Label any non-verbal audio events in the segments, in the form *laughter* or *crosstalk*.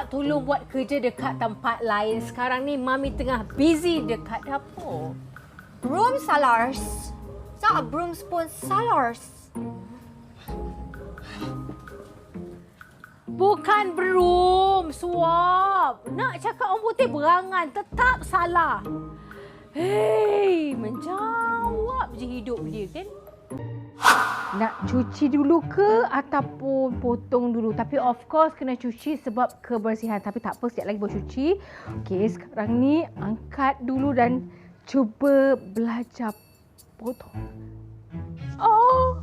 minta tolong buat kerja dekat tempat lain. Sekarang ni Mami tengah busy dekat dapur. Broom salars. Sa broom spoon salars. Bukan broom, suap. Nak cakap orang putih berangan, tetap salah. Hei, menjawab je hidup dia kan? Nak cuci dulu ke ataupun potong dulu? Tapi of course kena cuci sebab kebersihan. Tapi tak apa, sekejap lagi boleh cuci. Okey, sekarang ni angkat dulu dan cuba belajar potong. Oh!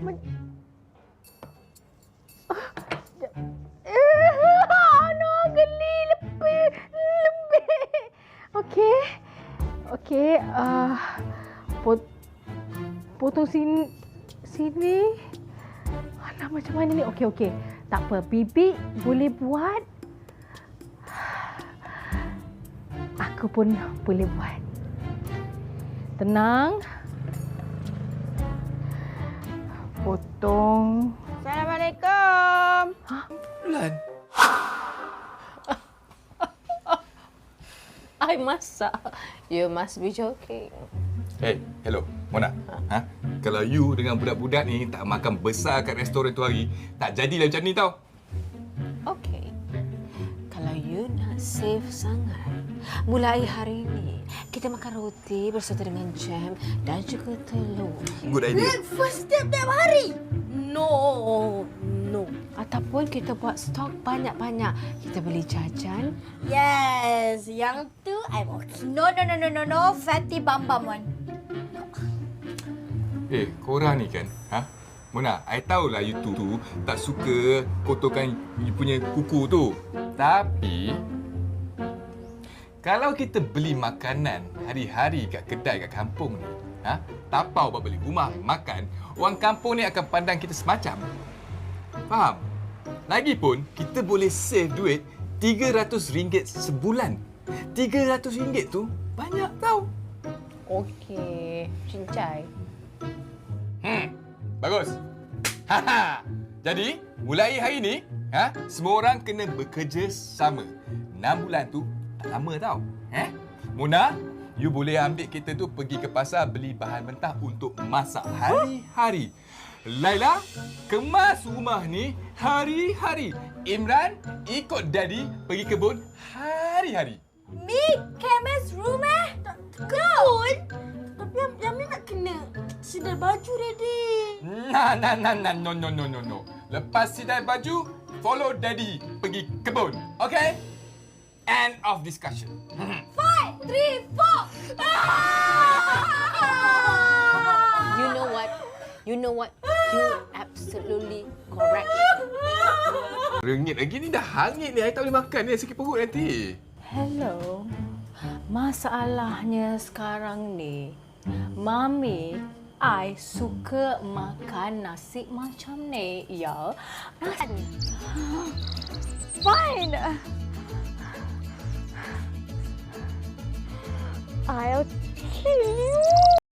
Men- lebih. Okey, okey. Uh, pot, potong sini, sini. Alah, macam mana ni? Okey, okey. Tak apa, Bibi boleh buat. Aku pun boleh buat. Tenang. Potong. Assalamualaikum. Bulan. *laughs* I masak. You must be joking. Hey, hello. Mona. Ha? Kalau you dengan budak-budak ni tak makan besar kat restoran tu hari, tak jadilah macam ni tau. Okey. Kalau you nak save sangat, mulai hari ini kita makan roti berserta dengan jam dan juga telur. Good idea. Breakfast tiap-tiap hari. No, no. Ataupun kita buat stok banyak-banyak. Kita beli jajan. Yes, yang tu I'm okay. No, no, no, no, no, no. Fatty bam bam one. Eh, korang ni kan, ha? Mona, I tahulah you tu, tu tak suka kotorkan you punya kuku tu. Tapi, kalau kita beli makanan hari-hari kat kedai kat kampung ni, ha? Tapau buat beli rumah makan, orang kampung ni akan pandang kita semacam. Faham? Lagipun, kita boleh save duit RM300 sebulan. RM300 tu banyak tau. Okey, cincai. Hmm, bagus. Haha. Jadi, mulai hari ini, ha, semua orang kena bekerja sama. 6 bulan tu tak lama tau. Eh? Mona, you boleh ambil kita tu pergi ke pasar beli bahan mentah untuk masak hari-hari. Laila, kemas rumah ni hari-hari. Imran, ikut daddy pergi kebun hari-hari. Me, kemas rumah. Sedar baju ready. Nah, nah, nah, nah, no, no, no, no, no. Lepas sidai baju, follow daddy pergi kebun. Okay? End of discussion. *laughs* Five, three, four. *laughs* You know what? You know what? You absolutely correct. Rengit lagi ni dah hangit ni. I tak boleh makan ni. Sakit perut nanti. Hello. Masalahnya sekarang ni, Mami, I suka makan nasi macam ni, ya. Nasi. Fine.